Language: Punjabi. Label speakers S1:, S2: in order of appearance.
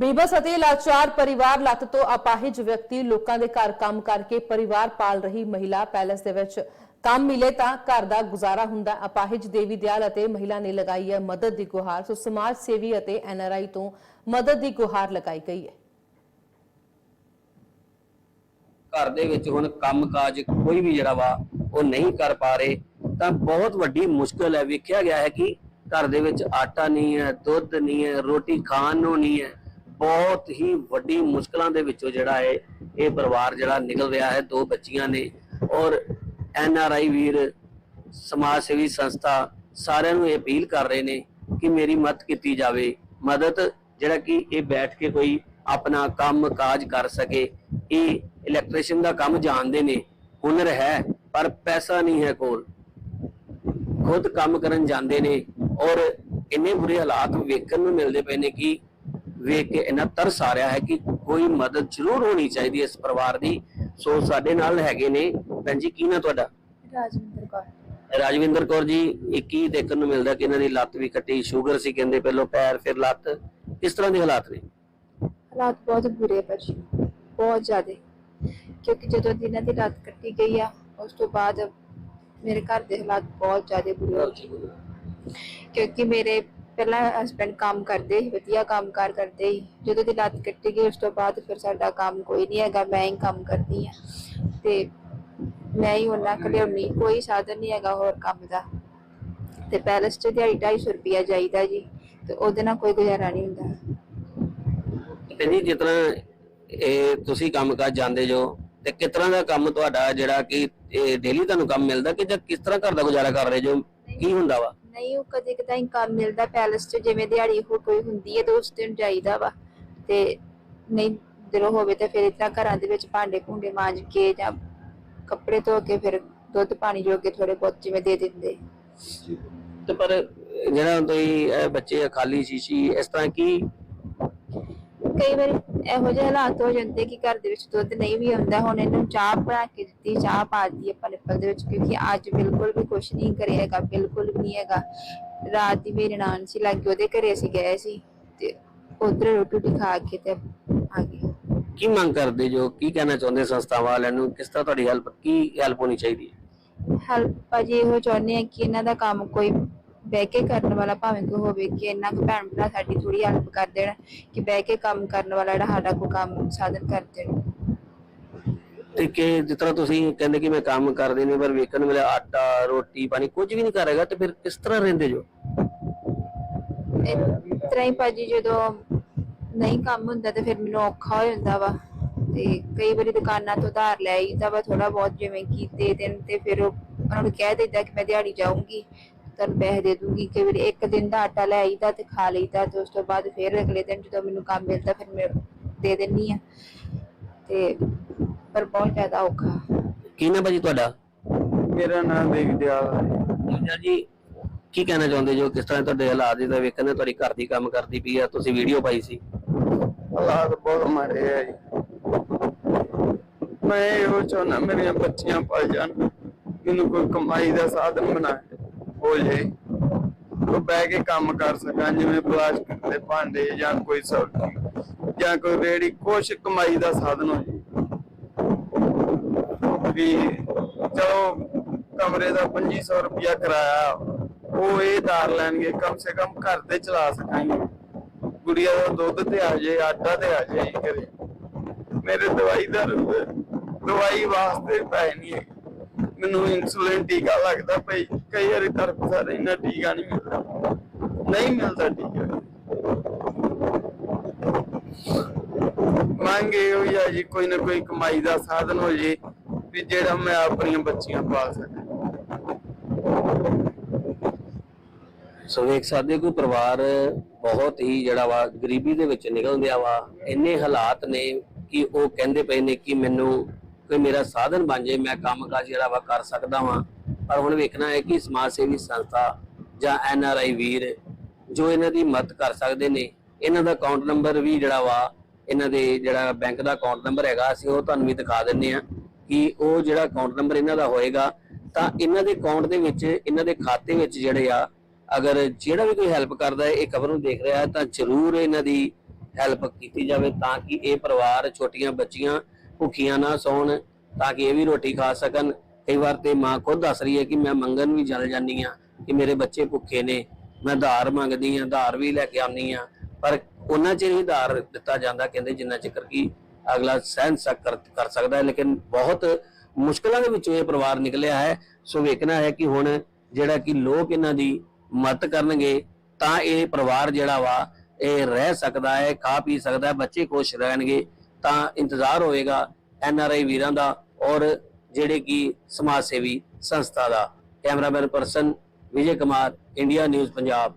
S1: ਬੇਬਸ ਅਤੇ ਲਾਚਾਰ ਪਰਿਵਾਰ ਲੱਤ ਤੋਂ ਅਪਾਹਿਜ ਵਿਅਕਤੀ ਲੋਕਾਂ ਦੇ ਘਰ ਕੰਮ ਕਰਕੇ ਪਰਿਵਾਰ ਪਾਲ ਰਹੀ ਮਹਿਲਾ ਪੈਲਸ ਦੇ ਵਿੱਚ ਕੰਮ ਮਿਲੇ ਤਾਂ ਘਰ ਦਾ ਗੁਜ਼ਾਰਾ ਹੁੰਦਾ। ਅਪਾਹਿਜ ਦੇਵੀ ਦਿਆਲ ਅਤੇ ਮਹਿਲਾ ਨੇ ਲਗਾਈ ਹੈ ਮਦਦ ਦੀ ਗੁਹਾਰ। ਸੋ ਸਮਾਜ ਸੇਵੀ ਅਤੇ ਐਨਆਰਆਈ ਤੋਂ ਮਦਦ ਦੀ ਗੁਹਾਰ ਲਗਾਈ ਗਈ ਹੈ।
S2: ਘਰ ਦੇ ਵਿੱਚ ਹੁਣ ਕੰਮਕਾਜ ਕੋਈ ਵੀ ਜਿਹੜਾ ਵਾ, ਉਹ ਨਹੀਂ ਕਰ ਪਾ ਰਹੇ। ਤਾਂ ਬਹੁਤ ਵੱਡੀ ਮੁਸ਼ਕਲ ਹੈ। ਵੇਖਿਆ ਗਿਆ ਹੈ ਕਿ ਘਰ ਦੇ ਵਿੱਚ ਆਟਾ ਨਹੀਂ ਹੈ, ਦੁੱਧ ਨਹੀਂ ਹੈ, ਰੋਟੀ ਖਾਣ ਨੂੰ ਨਹੀਂ ਹੈ। ਬਹੁਤ ਹੀ ਵੱਡੀ ਮੁਸ਼ਕਲਾਂ ਦੇ ਵਿੱਚੋਂ ਜਿਹੜਾ ਹੈ ਇਹ ਪਰਿਵਾਰ ਜਿਹੜਾ ਨਿਕਲ ਰਿਹਾ ਹੈ, ਦੋ ਬੱਚੀਆਂ ਨੇ ਔਰ ਐਨ ਆਰ ਆਈ ਵੀਰ, ਸਮਾਜ ਸੇਵੀ ਸੰਸਥਾ ਸਾਰਿਆਂ ਨੂੰ ਇਹ ਅਪੀਲ ਕਰ ਰਹੇ ਨੇ ਕਿ ਮੇਰੀ ਮਦਦ ਕੀਤੀ ਜਾਵੇ। ਮਦਦ ਜਿਹੜਾ ਕਿ ਇਹ ਬੈਠ ਕੇ ਕੋਈ ਆਪਣਾ ਕੰਮ ਕਾਜ ਕਰ ਸਕੇ। ਇਹ ਇਲੈਕਟ੍ਰੀਸ਼ੀਅਨ ਦਾ ਕੰਮ ਜਾਣਦੇ ਨੇ, ਹੁਨਰ ਹੈ, ਪਰ ਪੈਸਾ ਨਹੀਂ ਹੈ ਕੋਲ। ਖੁਦ ਕੰਮ ਕਰਨ ਜਾਂਦੇ ਨੇ ਔਰ ਇੰਨੇ ਬੁਰੇ ਹਾਲਾਤ ਵੇਖਣ ਨੂੰ ਮਿਲਦੇ ਪਏ ਨੇ ਕਿ ਵੇਖ ਕੇ ਇੰਨਾ ਤਰਸ ਆ ਰਿਹਾ ਹੈ ਕਿ ਕੋਈ ਮਦਦ ਜ਼ਰੂਰ ਹੋਣੀ ਚਾਹੀਦੀ ਹੈ ਇਸ ਪਰਿਵਾਰ ਦੀ। ਸੋ ਸਾਡੇ ਨਾਲ ਹੈਗੇ ਨੇ। ਭੈਣ ਜੀ ਕੀ ਨਾ ਤੁਹਾਡਾ?
S3: ਰਾਜਵਿੰਦਰ ਕੌਰ।
S2: ਰਾਜਵਿੰਦਰ ਕੌਰ ਜੀ ਇਹ ਕੀ ਦੇਖਣ ਨੂੰ ਮਿਲਦਾ ਕਿ ਇਹਨਾਂ ਦੀ ਲੱਤ ਵੀ ਕੱਟੀ ਸ਼ੂਗਰ ਸੀ ਕਹਿੰਦੇ ਪਹਿਲਾਂ ਪੈਰ ਫਿਰ ਲੱਤ। ਕਿਸ ਤਰ੍ਹਾਂ ਦੇ ਹਾਲਾਤ ਨੇ?
S3: ਹਾਲਾਤ ਬਹੁਤ ਬੁਰੇ ਪਰ ਜੀ ਬਹੁਤ ਜ਼ਿਆਦੇ। ਕਿਉਂਕਿ ਜਦੋਂ ਦੀ ਇਹਨਾਂ ਦੀ ਰਾਤ ਕੱਟੀ ਗਈ ਆ ਉਸ ਤੋਂ ਬਾਅਦ ਮੇਰੇ ਘਰ ਦੇ ਹਾਲਾਤ ਬਹੁਤ ਜ਼ਿਆਦੇ ਬੁਰੇ ਹੋ ਗਏ। ਕਿਉਂਕਿ ਮੇਰੇ ਪਹਿਲਾਂ ਹਸਬੰਡ ਕੰਮ ਕਰਦੇ ਸੀ, ਵਧੀਆ ਕੰਮ ਕਰਦੇ ਸੀ। ਜਦੋਂ ਦੀ ਲੱਤ ਕੱਟੀ ਗਈ, ਉਸ ਤੋਂ ਬਾਅਦ ਫਿਰ ਸਾਡਾ ਕੰਮ ਕੋਈ ਨਹੀਂ ਹੈਗਾ, ਮੈਂ ਹੀ ਕੰਮ ਕਰਦੀ ਆ ਤੇ ਮੈਂ ਹੀ ਉਹਨਾਂ ਕਲਿਆਉਣੀ ਕੋਈ ਸਾਧਨ ਨਹੀਂ ਹੈਗਾ ਹੋਰ ਕੰਮ ਦਾ। ਤੇ ਪੈਲਸ ਚ ਦਿਹਾੜੀ 250 ਰੁਪਿਆ ਜਾਈਦਾ ਜੀ, ਤੇ ਉਹਦੇ ਨਾਲ ਕੋਈ ਗੁਜ਼ਾਰਾ ਨਹੀਂ ਹੁੰਦਾ।
S2: ਤੇ ਜੀ, ਜਿਸ ਤਰ੍ਹਾਂ ਇਹ ਤੁਸੀਂ ਕੰਮ ਜਾਂਦੇ ਜੋ, ਤੇ ਕਿਸ ਤਰ੍ਹਾਂ ਦਾ ਕੰਮ ਤੁਹਾਡਾ ਜਿਹੜਾ ਕਿ ਇਹ ਡੇਲੀ ਤੁਹਾਨੂੰ ਕੰਮ ਮਿਲਦਾ ਕਿ ਜਾਂ ਕਿਸ ਤਰ੍ਹਾਂ ਘਰ ਦਾ ਗੁਜ਼ਾਰਾ ਕਰ ਰਹੇ ਜੋ, ਕੀ ਹੁੰਦਾ ਵਾ?
S3: ਨਹੀਂ ਉਹ ਕਦੇ ਕਦਾਈ ਕੰਮ ਮਿਲਦਾ ਪੈਲਸ 'ਚ ਜਿਵੇਂ ਦਿਹਾੜੀ ਹੋ ਕੋਈ ਹੁੰਦੀ ਹੈ ਤਾਂ ਉਸ ਦਿਨ ਜਾਈਦਾ ਵਾ। ਤੇ ਨਹੀਂ ਜਦੋਂ ਹੋਵੇ ਤਾਂ ਫਿਰ ਇਤਨਾ ਘਰਾਂ ਦੇ ਵਿੱਚ ਭਾਂਡੇ ਭੁੰਡੇ ਮਾਂਜ ਕੇ ਜਾਂ ਕੱਪੜੇ ਧੋ ਕੇ ਫਿਰ ਦੁੱਧ ਪਾਣੀ ਜੋ ਕੇ ਥੋੜੇ ਬਹੁਤ ਜਿਵੇਂ ਦੇ ਦਿੰਦੇ।
S2: ਤੇ ਪਰ ਜਿਹੜਾ ਤੁਸੀਂ ਇਹ ਬੱਚੇ ਖਾਲੀ ਸ਼ੀਸ਼ੀ ਇਸ ਤਰ੍ਹਾਂ ਕੀ?
S3: ਕਈ ਵਾਰੀ ਇਹੋ ਜਿਹੇ ਹਾਲਾਤ ਹੋ ਜਾਂਦੇ ਕਿ ਘਰ ਦੇ ਵਿੱਚ ਦੁੱਧ ਨਹੀਂ ਵੀ ਆਉਂਦਾ ਹੁਣ ਇਹਨੂੰ ਚਾਹ ਬਣਾ ਕੇ ਦਿੱਤੀ ਚਾਹ ਪਾ ਦਿੱਤੀ ਆਪਾਂ ਨਿੱਪਲ ਦੇ ਵਿੱਚ ਕਿਉਂਕਿ ਅੱਜ ਬਿਲਕੁਲ ਵੀ ਕੁਝ ਨਹੀਂ ਕਰਿਆ ਹੈਗਾ ਬਿਲਕੁਲ ਵੀ ਨਹੀਂ ਹੈਗਾ। ਰਾਤ ਦੀ ਮੇਰੀ ਨਾਨ ਸੀ ਲੱਗੀ ਉਹਦੇ ਘਰੇ ਅਸੀਂ ਗਏ ਸੀ ਤੇ ਉਧਰ ਰੋਟੀ ਰੂਟੀ ਖਾ ਕੇ ਤੇ ਆ ਗਏ।
S2: ਕੀ ਮੰਗ ਕਰਦੇ ਜੋ? ਕੀ ਕਹਿਣਾ ਚਾਹੁੰਦੇ ਸੰਸਥਾਵਾਂ ਵਾਲਿਆਂ ਨੂੰ? ਕਿਸ ਤਰ੍ਹਾਂ ਤੁਹਾਡੀ ਹੈਲਪ ਕੀ ਹੈਲਪ ਹੋਣੀ ਚਾਹੀਦੀ ਹੈ?
S3: ਹੈਲਪ ਭਾਜੀ ਇਹੋ ਚਾਹੁੰਦੇ ਆ ਕਿ ਇਹਨਾਂ ਦਾ ਕੰਮ ਕੋਈ ਬਹਿ ਕੇ ਕਰਨ ਵਾਲਾ ਭਾਵੇਂ ਕੋਈ ਹੋਵੇ ਕਿ ਇਹਨਾਂ ਕੁ ਭੈਣ ਭਰਾ ਸਾਡੀ ਥੋੜੀ ਹੈਲਪ ਕਰ ਦੇਣ ਕਿ ਬਹਿ ਕੇ ਕੰਮ ਕਰਨ ਵਾਲਾ ਜਿਹੜਾ ਸਾਡਾ ਕੋਈ ਕੰਮ ਸਾਧਨ ਕਰ ਦੇਣ।
S2: ਤੇ ਕਿ ਜਿਸ ਤਰ੍ਹਾਂ ਤੁਸੀਂ ਕਹਿੰਦੇ ਕਿ ਮੈਂ ਕੰਮ ਕਰਦੇ ਨੇ ਪਰ ਵੇਖਣ ਵੇਲੇ ਆਟਾ ਰੋਟੀ ਪਾਣੀ ਕੁਝ ਵੀ ਨਹੀਂ ਕਰੇਗਾ ਤੇ ਫਿਰ ਕਿਸ ਤਰ੍ਹਾਂ ਰਹਿੰਦੇ ਜੋ?
S3: ਇਸ ਤਰ੍ਹਾਂ ਹੀ ਭਾਜੀ ਜਦੋਂ ਨਹੀਂ ਕੰਮ ਹੁੰਦਾ ਤੇ ਫਿਰ ਮੈਨੂੰ ਔਖਾ ਹੋ ਜਾਂਦਾ ਵਾ। ਤੇ ਕਈ ਵਾਰੀ ਦੁਕਾਨਾਂ ਤੋਂ ਉਧਾਰ ਲੈ ਆਈਦਾ ਵਾ ਥੋੜਾ ਬਹੁਤ ਜਿਵੇਂ ਕਿ ਦੇ ਦੇਣ ਤੇ ਫਿਰ ਉਹ- ਉਹਨਾਂ ਨੂੰ ਕਹਿ ਦਿੰਦਾ ਕਿ ਮੈਂ ਦਿਹਾੜੀ ਜਾਊਂਗੀ। ਤੁਹਾਨੂੰ ਪੈਸੇ ਦੇ ਦੂੰਗੀ ਕਈ ਵਾਰੀ ਇੱਕ ਦਿਨ ਦਾ ਆਟਾ ਲੈ ਆਈਦਾ ਤੇ ਖਾ ਲਈਦਾ ਤੇ ਉਸ ਤੋਂ ਬਾਅਦ ਫਿਰ ਅਗਲੇ ਦਿਨ ਜਦੋਂ ਮੈਨੂੰ ਕੰਮ ਮਿਲਦਾ ਫਿਰ ਮੈਂ ਦੇ ਦਿੰਨੀ ਆ। ਤੇ ਪਰ ਬਹੁਤ ਜ਼ਿਆਦਾ ਔਖਾ।
S2: ਕੀ ਨਾ ਭਾਜੀ ਤੁਹਾਡਾ?
S4: ਮੇਰਾ ਨਾਮ ਦੇਵ ਦਿਆਲ ਹੈ
S2: ਜੀ। ਜੀ ਕੀ ਕਹਿਣਾ ਚਾਹੁੰਦੇ ਜੋ ਕਿਸ ਤਰ੍ਹਾਂ ਤੁਹਾਡੇ ਹਾਲਾਤ ਜਿਹਦਾ ਵੇਖਣ ਨੇ ਤੁਹਾਡੀ ਘਰ ਦੀ ਕੰਮ ਕਰਦੀ ਪਈ ਆ ਤੁਸੀਂ ਵੀਡੀਓ ਪਾਈ ਸੀ?
S4: ਹਾਲਾਤ ਬਹੁਤ ਮਾੜੇ ਹੈ ਜੀ। ਮੈਂ ਇਹੋ ਚਾਹੁੰਦਾ ਮੇਰੀਆਂ ਬੱਚੀਆਂ ਪਲ ਜਾਣ ਮੈਨੂੰ ਕੋਈ ਕਮਾਈ ਦਾ ਸਾਧਨ ਬਣਾ ਹੋ ਜੇ, ਉਹ ਬਹਿ ਕੇ ਕੰਮ ਕਰ ਸਕਾਂ ਜਿਵੇਂ ਪਲਾਸਟਿਕ ਦੇ ਭਾਂਡੇ ਜਾਂ ਕੋਈ ਸਬਜ਼ੀ ਜਾਂ ਕੋਈ ਰੇੜੀ ਕੁਛ ਕਮਾਈ ਦਾ ਸਾਧਨ ਹੋ ਜੇ। ਵੀ ਚਲੋ ਕਮਰੇ ਦਾ 2500 ਰੁਪਇਆ ਕਿਰਾਇਆ, ਉਹ ਇਹ ਧਾਰ ਲੈਣਗੇ, ਕਮ ਸੇ ਕਮ ਘਰ ਤੇ ਚਲਾ ਸਕਾਂਗੇ। ਗੁੜੀਆ ਦਾ ਦੁੱਧ ਤੇ ਆ ਜਾਏ ਆਟਾ ਤੇ ਆ ਜਾਏ ਘਰੇ ਮੇਰੇ ਦਵਾਈ ਦਾ ਦਵਾਈ ਵਾਸਤੇ ਪੈ ਨਹੀਂ ਮੈਨੂੰ ਇਨਸੂਲਿਨ ਟੀਕਾ ਲੱਗਦਾ ਭਈ। ਕਈ ਵਾਰੀ ਤਰਫ ਸਾਰੇ ਟੀਕਾ ਨਹੀਂ ਮਿਲਦਾ। ਨਹੀਂ ਮਿਲਦਾ ਟੀਕਾ ਮੰਗੇ ਹੋ ਜਾਂ ਜੀ, ਕੋਈ ਨਾ ਕੋਈ ਕਮਾਈ ਦਾ ਸਾਧਨ ਹੋ ਜੇ, ਵੀ ਜਿਹੜਾ ਮੈਂ ਆਪਣੀਆਂ ਬੱਚੀਆਂ ਪਾਲ ਸਕਾਂ।
S2: ਸੋ ਵੇਖ ਸਕਦੇ ਹੋ ਪਰਿਵਾਰ ਬਹੁਤ ਹੀ ਜਿਹੜਾ ਵਾ, ਗਰੀਬੀ ਦੇ ਵਿੱਚ ਨਿਕਲਦਿਆ ਵਾ, ਇੰਨੇ ਹਾਲਾਤ ਨੇ ਕਿ ਉਹ ਕਹਿੰਦੇ ਪਏ ਨੇ ਕਿ ਮੈਨੂੰ ਕੋਈ ਮੇਰਾ ਸਾਧਨ ਬਣ ਜਾਏ ਮੈਂ ਕੰਮ ਕਾਜ ਜਿਹੜਾ ਵਾ ਕਰ ਸਕਦਾ ਵਾਂ। ਪਰ ਹੁਣ ਵੇਖਣਾ ਹੈ ਕਿ ਸਮਾਜ ਸੇਵੀ ਸੰਸਥਾ ਜਾਂ ਐਨ ਆਰ ਆਈ ਵੀਰ ਜੋ ਇਹਨਾਂ ਦੀ ਮਦਦ ਕਰ ਸਕਦੇ ਨੇ, ਇਹਨਾਂ ਦਾ ਅਕਾਊਂਟ ਨੰਬਰ ਵੀ ਜਿਹੜਾ ਵਾ, ਇਹਨਾਂ ਦੇ ਜਿਹੜਾ ਬੈਂਕ ਦਾ ਅਕਾਊਂਟ ਨੰਬਰ ਹੈਗਾ, ਅਸੀਂ ਉਹ ਤੁਹਾਨੂੰ ਵੀ ਦਿਖਾ ਦਿੰਨੇ ਆ ਕਿ ਉਹ ਜਿਹੜਾ ਅਕਾਊਂਟ ਨੰਬਰ ਇਹਨਾਂ ਦਾ ਹੋਏਗਾ, ਤਾਂ ਇਹਨਾਂ ਦੇ ਅਕਾਊਂਟ ਦੇ ਵਿੱਚ, ਇਹਨਾਂ ਦੇ ਖਾਤੇ ਵਿੱਚ ਜਿਹੜੇ ਆ, ਅਗਰ ਜਿਹੜਾ ਵੀ ਕੋਈ ਹੈਲਪ ਕਰਦਾ ਹੈ, ਇਹ ਖਬਰ ਨੂੰ ਦੇਖ ਰਿਹਾ ਹੈ, ਤਾਂ ਜ਼ਰੂਰ ਇਹਨਾਂ ਦੀ ਹੈਲਪ ਕੀਤੀ ਜਾਵੇ ਤਾਂ ਕਿ ਇਹ ਪਰਿਵਾਰ ਛੋਟੀਆਂ ਬੱਚੀਆਂ ਭੁੱਖੀਆਂ ਨਾ ਸੌਣ, ਤਾਂ ਕਿ ਇਹ ਵੀ ਰੋਟੀ ਖਾ ਸਕਣ। ਕਈ ਵਾਰ ਤੇ ਮਾਂ ਖੁਦ ਦੱਸ ਰਹੀ ਹੈ ਕਿ ਮੈਂ ਮੰਗਣ ਵੀ ਚੱਲ ਜਾਂਦੀ ਆ ਕਿ ਮੇਰੇ ਬੱਚੇ ਭੁੱਖੇ ਨੇ, ਮੈਂ ਧਾਰ ਮੰਗਦੀ ਆ ਧਾਰ ਵੀ ਲੈ ਕੇ ਆਉਂਦੀ ਆ ਪਰ ਉਹਨਾਂ ਚਿਰ ਹੀ ਧਾਰ ਦਿੱਤਾ ਜਾਂਦਾ, ਕਹਿੰਦੇ ਜਿੰਨਾ ਚਿਰ ਕਿ ਅਗਲਾ ਸਹਿਨ ਕਰ ਸਕਦਾ ਹੈ। ਲੇਕਿਨ ਬਹੁਤ ਮੁਸ਼ਕਲਾਂ ਦੇ ਵਿੱਚੋਂ ਇਹ ਪਰਿਵਾਰ ਨਿਕਲਿਆ ਹੈ। ਸੋ ਵੇਖਣਾ ਹੈ ਕਿ ਹੁਣ ਜਿਹੜਾ ਕਿ ਲੋਕ ਇਹਨਾਂ ਦੀ ਮਦਦ ਕਰਨਗੇ, ਤਾਂ ਇਹ ਪਰਿਵਾਰ ਜਿਹੜਾ ਵਾ, ਇਹ ਰਹਿ ਸਕਦਾ ਹੈ, ਖਾ ਪੀ ਸਕਦਾ ਹੈ, ਬੱਚੇ ਖੁਸ਼ ਰਹਿਣਗੇ, ਤਾਂ ਇੰਤਜ਼ਾਰ ਹੋਏਗਾ। ਐਨ ਆਰ ਆਈ ਵੀਰਾਂ ਦਾ ਔਰ ਜਿਹੜੇ ਕਿ ਸਮਾਜ ਸੇਵੀ ਸੰਸਥਾ ਦਾ cameraman person Vijay Kumar India News Punjab.